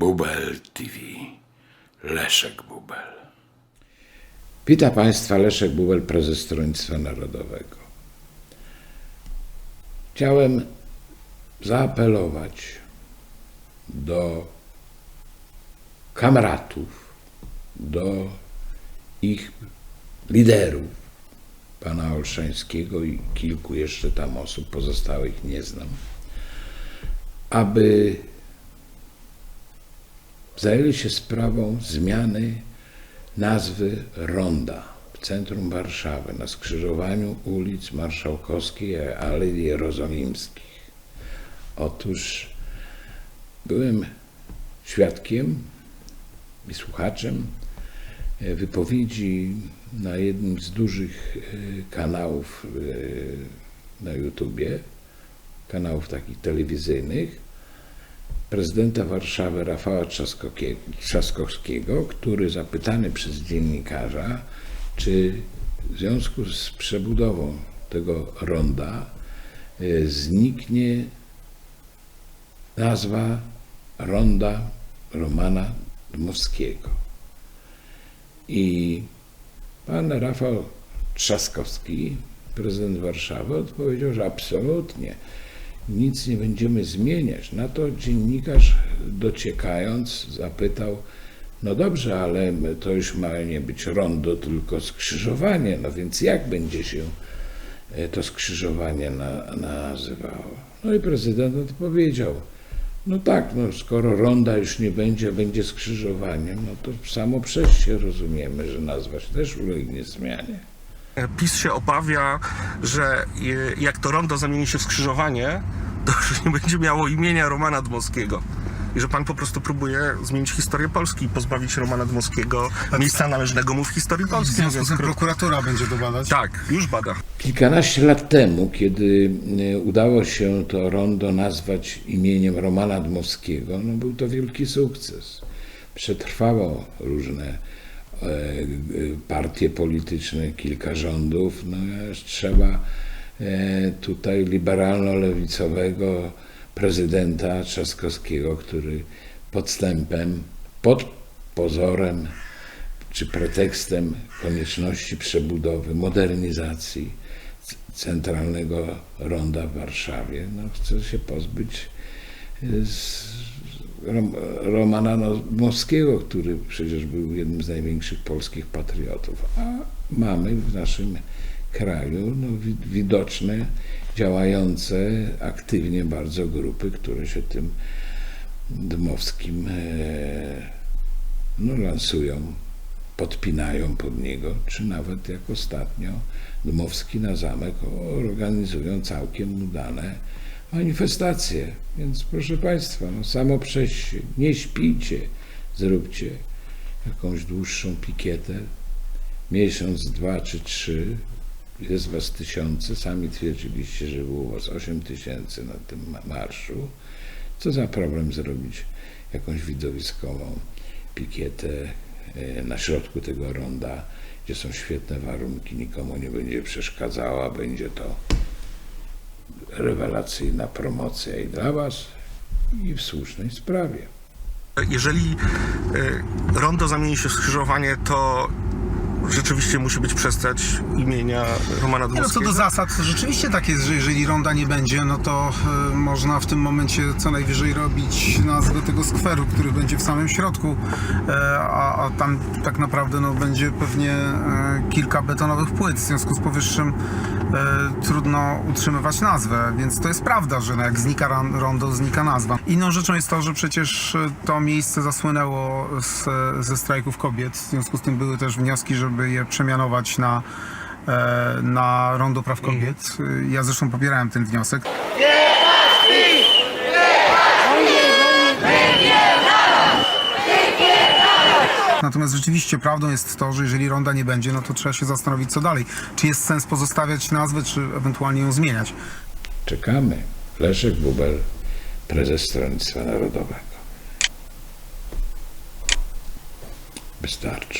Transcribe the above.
Bubel TV. Leszek Bubel. Witam Państwa, Leszek Bubel, prezes Stronnictwa Narodowego. Chciałem zaapelować do kamratów, do ich liderów, pana Olszańskiego i kilku jeszcze tam osób, pozostałych nie znam, aby zajęli się sprawą zmiany nazwy Ronda w centrum Warszawy, na skrzyżowaniu ulic Marszałkowskiej Alei Jerozolimskich. Otóż byłem świadkiem i słuchaczem wypowiedzi na jednym z dużych e, kanałów e, na YouTubie, kanałów takich telewizyjnych, prezydenta Warszawy Rafała Trzaskowskiego, który zapytany przez dziennikarza, czy w związku z przebudową tego ronda e, zniknie nazwa ronda Romana Dmowskiego. I pan Rafał Trzaskowski, prezydent Warszawy, odpowiedział, że absolutnie nic nie będziemy zmieniać. Na to dziennikarz dociekając zapytał, no dobrze, ale to już ma nie być rondo, tylko skrzyżowanie, no więc jak będzie się e, to skrzyżowanie na, nazywało? No i prezydent odpowiedział, no tak, no skoro ronda już nie będzie, będzie skrzyżowaniem, no to samo przez się rozumiemy, że nazwa się też ulegnie zmianie. PiS się obawia, że jak to rondo zamieni się w skrzyżowanie, to już nie będzie miało imienia Romana Dmowskiego. I że pan po prostu próbuje zmienić historię Polski i pozbawić Romana Dmowskiego miejsca należnego mu w historii W Polski. związku z tym prokuratura będzie to badać. Tak, już bada. Kilkanaście lat temu, kiedy e, udało się to rondo nazwać imieniem Romana Dmowskiego, no był to wielki sukces. Przetrwało różne e, e, partie polityczne, kilka rządów. No aż trzeba e, tutaj liberalno-lewicowego prezydenta Trzaskowskiego, który podstępem, pod pozorem czy pretekstem konieczności przebudowy, modernizacji centralnego ronda w Warszawie, no, chce się pozbyć y, z Romana Dmowskiego, który przecież był jednym z największych polskich patriotów. A mamy w naszym kraju no, wi- widoczne, działające aktywnie bardzo grupy, które się tym Dmowskim e, no, lansują, podpinają pod niego, czy nawet jak ostatnio Dmowski na zamek organizują całkiem udane manifestacje. Więc proszę Państwa, no, samo przez się, nie śpijcie, zróbcie jakąś dłuższą pikietę, miesiąc, dwa czy trzy, jest Was tysiące, sami twierdziliście, że było Was osiem tysięcy na tym ma- marszu. Co za problem zrobić jakąś widowiskową pikietę e, na środku tego ronda, gdzie są świetne warunki, nikomu nie będzie przeszkadzała, będzie to rewelacyjna promocja i dla Was, i w słusznej sprawie. Jeżeli y, rondo zamieni się w skrzyżowanie, to rzeczywiście musi być przestać imienia Romana Nie, No co Dmowskiego. do zasad, rzeczywiście tak jest, że jeżeli ronda nie będzie, no to e, można w tym momencie co najwyżej robić nazwę tego skweru, który będzie w samym środku, e, a, a tam tak naprawdę no, będzie pewnie e, kilka betonowych płyt. W związku z powyższym e, trudno utrzymywać nazwę, więc to jest prawda, że no, jak znika rondo, znika nazwa. Inną rzeczą jest to, że przecież to miejsce zasłynęło z, ze strajków kobiet, w związku z tym były też wnioski, żeby je przemianować na e, na Rondo Praw Kobiet. E, Ja zresztą popierałem ten wniosek. Natomiast rzeczywiście prawdą jest to, że jeżeli ronda nie będzie, no to trzeba się zastanowić, co dalej. Czy jest sens pozostawiać nazwę, czy ewentualnie ją zmieniać? Czekamy. Leszek Bubel, prezes Stronnictwa Narodowego. Wystarczy.